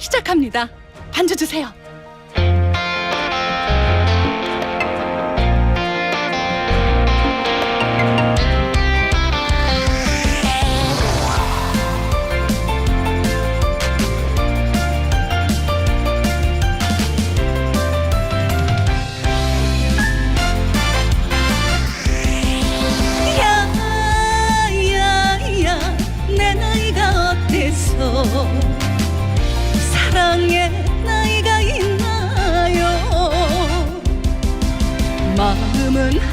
시작합니다. 반주 주세요.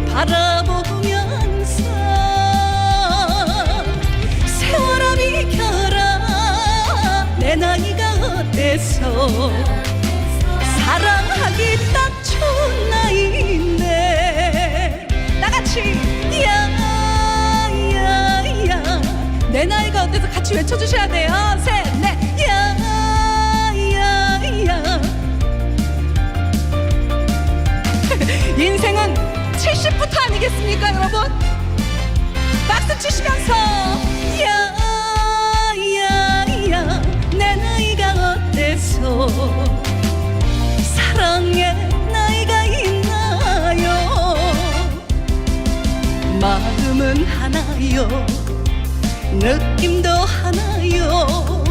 바라보면서 세월아 비켜라 내 나이가 어때서 사랑하기 딱 좋은 나이인데 나같이 야야야 내 나이가 어때서 같이 외쳐주셔야 돼요. 셋 아니겠습니까 여러분? 박수 치시면서 야야야 내 나이가 어때서? 사랑의 나이가 있나요? 마음은 하나요? 느낌도 하나요?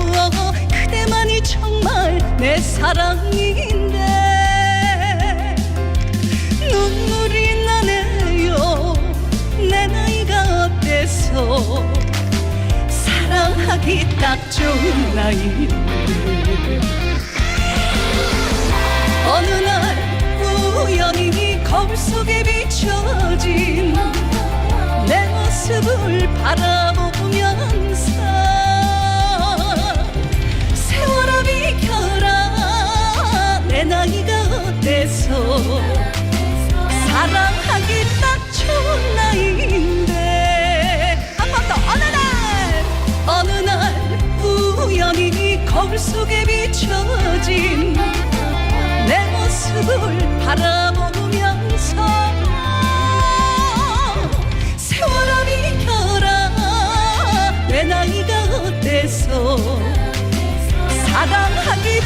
그대만이 정말 내 사랑인 어때서 사랑하기 딱 좋은 나이 거울 속에 비춰진 내 모습을 바라보면서 세월아 비켜라. 내 나이가 어때서? 사랑하기